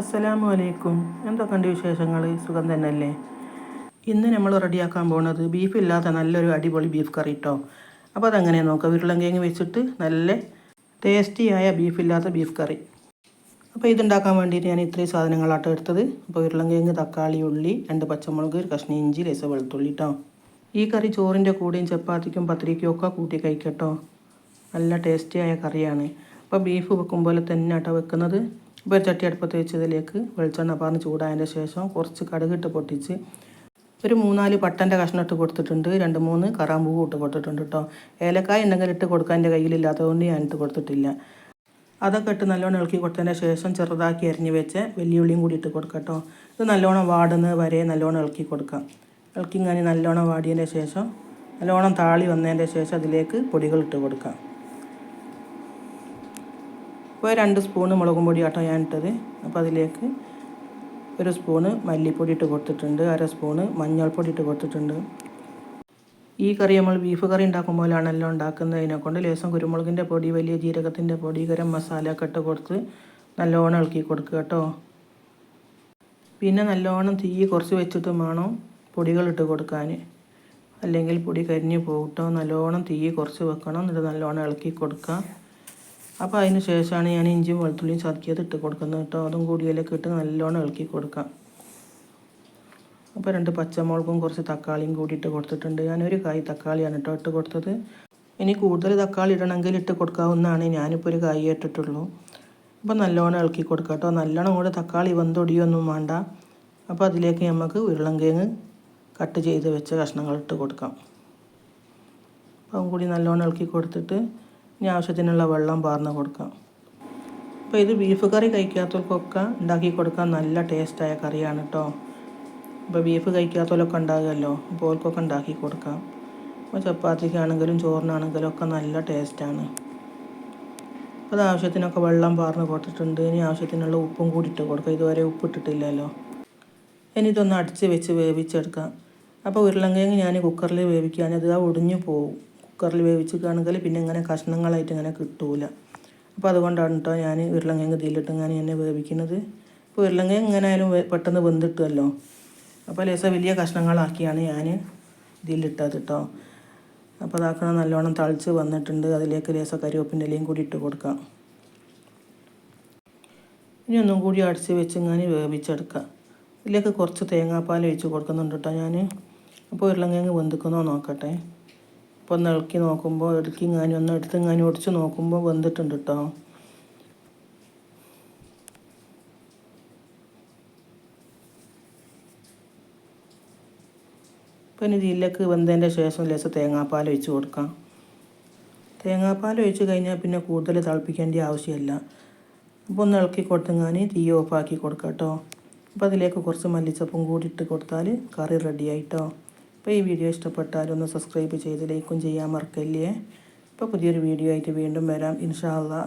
അസ്സലാമു അലൈക്കും എന്തൊക്കെയുണ്ട് വിശേഷങ്ങൾ സുഖം തന്നെയല്ലേ? ഇന്ന് നമ്മൾ റെഡിയാക്കാൻ പോകുന്നത് ബീഫ് ഇല്ലാത്ത നല്ലൊരു അടിപൊളി ബീഫ് കറി കേട്ടോ അപ്പോൾ അതങ്ങനെ നോക്കാം. ഉരുളങ്കിഴങ്ങ് വെച്ചിട്ട് നല്ല ടേസ്റ്റിയായ ബീഫ് ഇല്ലാത്ത ബീഫ് കറി അപ്പോൾ ഇതുണ്ടാക്കാൻ വേണ്ടിയിട്ട് ഞാൻ ഇത്രയും സാധനങ്ങളാട്ടോ എടുത്തത്. അപ്പോൾ ഉരുളങ്കിഴങ്ങ് തക്കാളി ഉള്ളി രണ്ട് പച്ചമുളക് ഒരു കഷ്ണം ഇഞ്ചി രസ വെളുത്തുള്ളി കേട്ടോ ഈ കറി ചോറിന്റെ കൂടെയും ചപ്പാത്തിക്കും പത്തിരിക്കും ഒക്കെ കൂട്ടി കഴിക്കട്ടോ. നല്ല ടേസ്റ്റിയായ കറിയാണ് അപ്പോൾ ബീഫ് വെക്കുമ്പോൾ തന്നെ ആട്ടോ വെക്കുന്നത്. ഇപ്പോൾ ഒരു ചട്ടി അടുപ്പത്ത് വെച്ചതിലേക്ക് വെളിച്ചെണ്ണ പറഞ്ഞ് ചൂടായതിന്റെ ശേഷം കുറച്ച് കടുകിട്ട് പൊട്ടിച്ച് ഒരു മൂന്നാൽ പട്ടന്റെ കഷ്ണം ഇട്ട് കൊടുത്തിട്ടുണ്ട്. രണ്ട് മൂന്ന് കറാമ്പൂ ഇട്ട് കൊടുത്തിട്ടുണ്ട് കേട്ടോ ഏലക്കായ ഉണ്ടെങ്കിൽ ഇട്ട് കൊടുക്കാൻ എന്റെ കയ്യിലില്ലാത്തതുകൊണ്ട് ഞാൻ ഇട്ട് കൊടുത്തിട്ടില്ല. അതൊക്കെ ഇട്ട് നല്ലോണം ഇളക്കി കൊടുത്തതിന്റെ ശേഷം ചെറുതാക്കി അരിഞ്ഞ് വെച്ച് വെല്ലുള്ളിയും കൂടി ഇട്ട് കൊടുക്കാം കേട്ടോ ഇത് നല്ലോണം വാടുന്നത് വരെ നല്ലോണം ഇളക്കി കൊടുക്കാം. ഇളക്കി ഇങ്ങനെ നല്ലോണം വാടിയതിന്റെ ശേഷം നല്ലോണം താളി വന്നതിന്റെ ശേഷം അതിലേക്ക് പൊടികൾ ഇട്ട് കൊടുക്കാം. ഇപ്പോൾ രണ്ട് സ്പൂണ് മുളകും പൊടി ആട്ടോ ഞാൻ ഇട്ടത്. അപ്പോൾ അതിലേക്ക് ഒരു സ്പൂണ് മല്ലിപ്പൊടി ഇട്ട് കൊടുത്തിട്ടുണ്ട്. അര സ്പൂണ് മഞ്ഞൾപ്പൊടി ഇട്ട് കൊടുത്തിട്ടുണ്ട്. ഈ കറി നമ്മൾ ബീഫ് കറി ഉണ്ടാക്കുമ്പോഴാണല്ലോ ഉണ്ടാക്കുന്നതിനെ കൊണ്ട് ലേശം കുരുമുളകിന്റെ പൊടി വലിയ ജീരകത്തിന്റെ പൊടി ഗരം മസാല ഒക്കെ ഇട്ട് കൊടുത്ത് നല്ലോണം ഇളക്കി കൊടുക്കുക കേട്ടോ. പിന്നെ നല്ലോണം തീ കുറച്ച് വെച്ചിട്ട് വേണം പൊടികളിട്ട് കൊടുക്കാൻ. അല്ലെങ്കിൽ പൊടി കരിഞ്ഞ് പോകട്ടോ നല്ലോണം തീ കുറച്ച് വെക്കണം. എന്നിട്ട് നല്ലോണം ഇളക്കി കൊടുക്കുക. അപ്പോൾ അതിന് ശേഷമാണ് ഞാൻ ഇഞ്ചിയും വെളുത്തുള്ളിയും ചതക്കിയത് ഇട്ട് കൊടുക്കുന്നത് കേട്ടോ. അതും കൂടിയിലേക്ക് ഇട്ട് നല്ലോണം ഇളക്കി കൊടുക്കാം. അപ്പോൾ രണ്ട് പച്ചമുളകും കുറച്ച് തക്കാളിയും കൂടി ഇട്ട് കൊടുത്തിട്ടുണ്ട്. ഞാനൊരു കായ് തക്കാളിയാണ് കേട്ടോ ഇട്ട് കൊടുത്തത്. ഇനി കൂടുതൽ തക്കാളി ഇടണമെങ്കിൽ ഇട്ട് കൊടുക്കാവുന്നതാണ്. ഞാനിപ്പോൾ ഒരു കായ് ഇട്ടിട്ടുള്ളൂ. അപ്പോൾ നല്ലോണം ഇളക്കി കൊടുക്കാം കേട്ടോ. നല്ലോണം കൂടെ തക്കാളി വെന്തൊടിയൊന്നും വേണ്ട. അപ്പോൾ അതിലേക്ക് നമുക്ക് ഉരുളങ്കിഴങ്ങ് കട്ട് ചെയ്ത് വെച്ച കഷ്ണങ്ങൾ ഇട്ട് കൊടുക്കാം. അപ്പം കൂടി നല്ലോണം ഇളക്കി കൊടുത്തിട്ട് ഇനി ആവശ്യത്തിനുള്ള വെള്ളം പാർന്ന് കൊടുക്കാം. അപ്പോൾ ഇത് ബീഫ് കറി കഴിക്കാത്തവർക്കൊക്കെ ഉണ്ടാക്കി കൊടുക്കാൻ നല്ല ടേസ്റ്റായ കറിയാണ് കേട്ടോ ഇപ്പോൾ ബീഫ് കഴിക്കാത്തവരൊക്കെ ഉണ്ടാകുമല്ലോ അപ്പോൾ അവർക്കൊക്കെ ഉണ്ടാക്കി കൊടുക്കാം. അപ്പോൾ ചപ്പാത്തിക്കാണെങ്കിലും ചോറിനാണെങ്കിലും ഒക്കെ നല്ല ടേസ്റ്റാണ് അപ്പോൾ അത് ആവശ്യത്തിനൊക്കെ വെള്ളം പാർന്ന് കൊടുത്തിട്ടുണ്ട് ഇനി ആവശ്യത്തിനുള്ള ഉപ്പും കൂടി ഇട്ട് കൊടുക്കാം. ഇതുവരെ ഉപ്പിട്ടിട്ടില്ലല്ലോ ഇനി ഇതൊന്ന് അടിച്ച് വെച്ച് വേവിച്ചെടുക്കാം. അപ്പോൾ ഉരുളങ്കിഴങ്ങ് ഞാൻ കുക്കറിൽ വേവിക്കാൻ അത് ആ ഒടിഞ്ഞു പോകും കുക്കറിൽ വേവിച്ചിട്ടാണെങ്കിൽ പിന്നെ ഇങ്ങനെ കഷ്ണങ്ങളായിട്ട് ഇങ്ങനെ കിട്ടൂല. അപ്പോൾ അതുകൊണ്ടാണ് കേട്ടോ ഞാൻ ഉരുളങ്കിഴങ്ങ് ഇതിലിട്ട് ഇങ്ങനെ എന്നെ വേവിക്കുന്നത്. ഇപ്പോൾ ഉരുളങ്കിഴങ്ങ് ഇങ്ങനെ ആയാലും പെട്ടെന്ന് വെന്തിട്ടുമല്ലോ അപ്പോൾ ലേസ വലിയ കഷ്ണങ്ങളാക്കിയാണ് ഞാൻ ഇതിലിട്ടത് കേട്ടോ അപ്പോൾ അതാക്കണം നല്ലോണം തളിച്ച് വന്നിട്ടുണ്ട്. അതിലേക്ക് ലേസ കരിവേപ്പിന്റെ ഇലയും കൂടി ഇട്ട് കൊടുക്കാം. ഇനി ഒന്നും കൂടി അടിച്ച് വെച്ച് ഇങ്ങനെ വേവിച്ചെടുക്കാം. ഇതിലേക്ക് കുറച്ച് തേങ്ങാപ്പാൽ ഒഴിച്ച് കൊടുക്കുന്നുണ്ട് കേട്ടോ ഞാൻ. അപ്പോൾ ഉരുളങ്കിഴങ്ങ് വെന്തിക്കുന്നോ നോക്കട്ടെ. അപ്പോൾ ഒന്ന് ഇളക്കി നോക്കുമ്പോൾ ഇളക്കി ഇങ്ങാനും ഒന്ന് എടുത്ത് ഇങ്ങാനും ഒടിച്ച് നോക്കുമ്പോൾ വെന്തിട്ടുണ്ട് കേട്ടോ പിന്നെ ഇതിലേക്ക് വെന്തതിന്റെ ശേഷം ലേശം തേങ്ങാപ്പാൽ ഒഴിച്ച് കൊടുക്കാം. തേങ്ങാപ്പാൽ ഒഴിച്ച് കഴിഞ്ഞാൽ പിന്നെ കൂടുതൽ തിളപ്പിക്കേണ്ട ആവശ്യമില്ല. അപ്പോൾ ഒന്ന് ഇളക്കി കൊടുത്തെങ്ങാൻ തീ ഓഫാക്കി കൊടുക്കാം കേട്ടോ അപ്പോൾ അതിലേക്ക് കുറച്ച് മല്ലിച്ചപ്പും കൂടി ഇട്ട് കൊടുത്താൽ കറി റെഡിയായിട്ടോ അപ്പോൾ ഈ വീഡിയോ ഇഷ്ടപ്പെട്ടാൽ ഒന്ന് സബ്സ്ക്രൈബ് ചെയ്ത് ലൈക്കും ചെയ്യാൻ മറക്കല്ലേ. അപ്പോൾ പുതിയൊരു വീഡിയോ ആയിട്ട് വീണ്ടും വരാം. ഇൻഷാ അല്ലാ